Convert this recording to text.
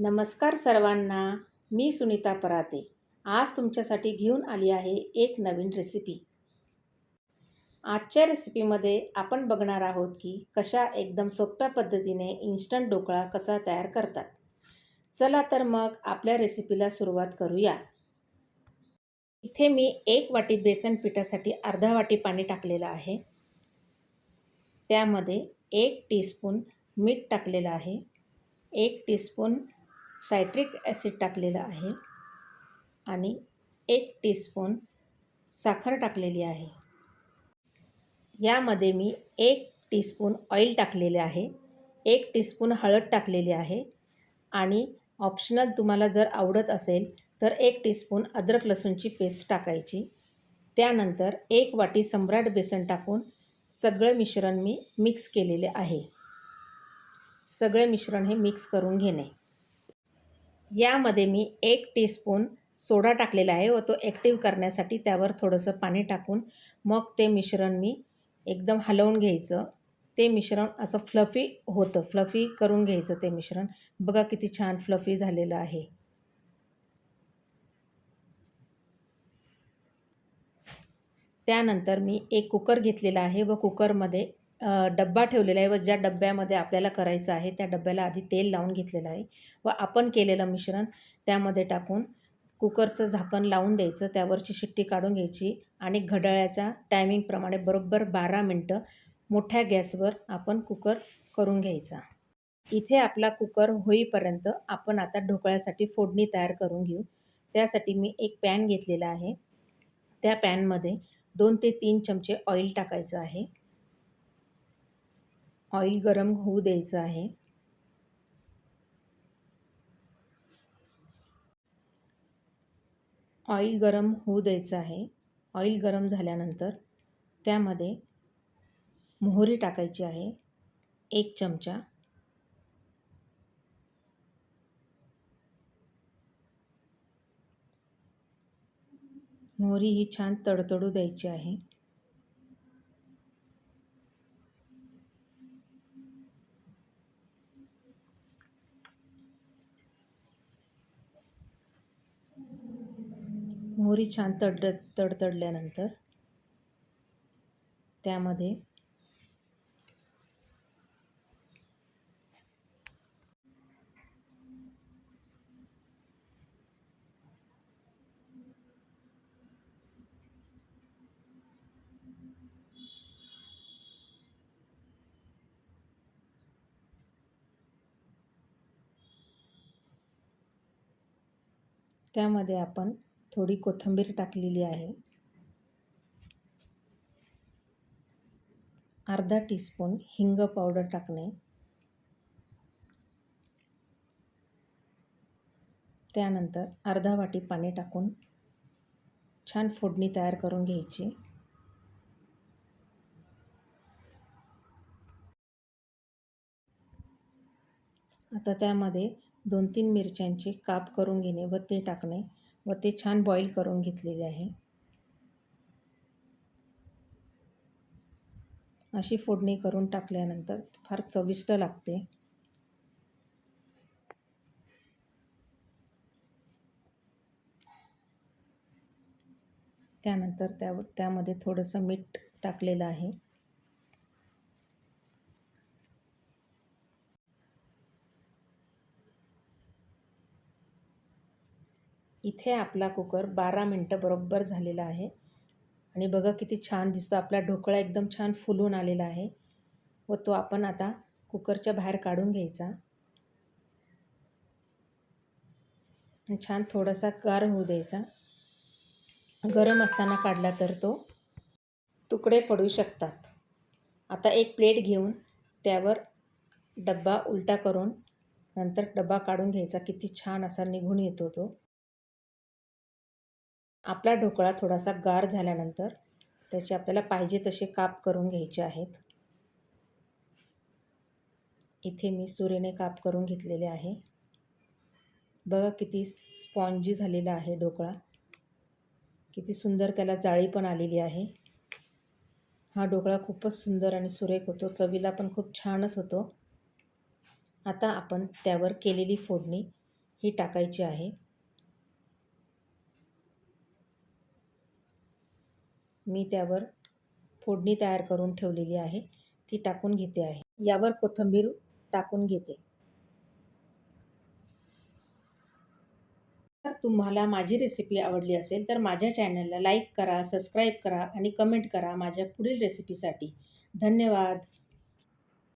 नमस्कार सर्वांना मी सुनीता पराते. आज तुमच्यासाठी घेऊन आली आहे एक नवीन रेसिपी आजच्या रेसिपीमध्ये आपण बघणार आहोत की कशा एकदम सोप्या पद्धतीने इन्स्टंट ढोकळा कसा तयार करतात. चला तर मग आपल्या रेसिपीला सुरुवात करूया. इथे मी एक वाटी बेसन पिठासाठी अर्धा वाटी पाणी टाकलेलं आहे. त्यामध्ये एक टीस्पून मीठ टाकलेलं आहे. एक टीस्पून सायट्रिक ॲसिड टाकलेलं आहे आणि एक टीस्पून साखर टाकलेली आहे. यामध्ये मी एक टीस्पून ऑइल टाकलेले आहे एक टीस्पून हळद टाकलेली आहे आणि ऑप्शनल तुम्हाला जर आवडत असेल तर एक टीस्पून अद्रक लसूणची पेस्ट टाकायची. त्यानंतर एक वाटी सम्राट बेसन टाकून सगळं मिश्रण मी मिक्स केलेले आहे. सगळे मिश्रण हे मिक्स करून घेणे. यामध्ये मी एक टीस्पून सोडा टाकलेला आहे व तो ॲक्टिव्ह करण्यासाठी त्यावर थोडंसं पाणी टाकून मग ते मिश्रण मी एकदम हलवून घ्यायचं. ते मिश्रण असं फ्लफी होतं. फ्लफी करून घ्यायचं ते मिश्रण. बघा किती छान फ्लफी झालेलं आहे. त्यानंतर मी एक कुकर घेतलेला आहे व कुकरमध्ये डब्बा ठेवलेला आहे व ज्या डब्यामध्ये आपल्याला करायचं आहे त्या डब्याला आधी तेल लावून घेतलेलं आहे व आपण केलेलं मिश्रण त्यामध्ये टाकून कुकरचं झाकण लावून द्यायचं त्यावरची शिट्टी काढून घ्यायची आणि घड्याळ्याच्या टायमिंगप्रमाणे बरोबर बारा मिनटं मोठ्या गॅसवर आपण कुकर करून घ्यायचा. इथे आपला कुकर होईपर्यंत आपण आता ढोकळ्यासाठी फोडणी तयार करून घेऊ. त्यासाठी मी एक पॅन घेतलेला आहे. त्या पॅनमध्ये दोन ते तीन चमचे ऑइल टाकायचं आहे. ऑइल गरम होऊ द्यायचं आहे. ऑइल गरम होऊ द्यायचं आहे. ऑइल गरम झाल्यानंतर त्यामध्ये मोहरी टाकायची आहे. एक चमचा. मोहरी ही छान तडतडू द्यायची आहे. मोहरी छान तड तडतडल्यानंतर त्यामध्ये त्यामध्ये आपण थोडी कोथिंबीर टाकलेली आहे. अर्धा टीस्पून हिंग पावडर टाकणे. त्यानंतर अर्धा वाटी पाणी टाकून छान फोडणी तयार करून घ्यायची. आता त्यामध्ये दोन तीन मिरच्यांचे काप करून घेणे व ते टाकणे. व ते छान बॉईल करून घेतलेले आहे. अशी फोडणी करून टाकल्यानंतर फार चविष्ट लागते. त्यानंतर त्या त्यामध्ये थोडंसं मीठ टाकलेलं आहे. इथे आपला कुकर बारा मिनटं बरोबर झालेला आहे. आणि बघा किती छान दिसतो. आपला ढोकळा एकदम छान फुलून आलेला आहे. व तो आपण आता कुकरच्या बाहेर काढून घ्यायचा. छान थोडासा गार होऊ द्यायचा. गरम असताना काढला तर तो तुकडे पडू शकतात. आता एक प्लेट घेऊन त्यावर डब्बा उलटा करून नंतर डबा काढून घ्यायचा. किती छान असा निघून येतो तो. आपला ढोकळा थोडासा गार झाल्यानंतर त्याचे आपल्याला पाहिजे तसे काप करून घ्यायचे आहेत. इथे मी सुरेने काप करून घेतलेले आहे. बघा किती स्पॉन्जी झालेला आहे ढोकळा. किती सुंदर त्याला जाळी पण आलेली आहे. हा ढोकळा खूपच सुंदर आणि सुरेख होतो. चवीला पण खूप छानच होतो. आता आपण त्यावर केलेली फोडणी ही टाकायची आहे. मी त्यावर फोडणी तयार करून ठेवलेली आहे. ती टाकून घेते आहे. यावर कोथिंबीर टाकून घेते. तर तुम्हाला माझी रेसिपी आवडली असेल तर माझ्या चॅनलला लाईक करा सबस्क्राईब करा आणि कमेंट करा माझ्या पुढील रेसिपीसाठी धन्यवाद.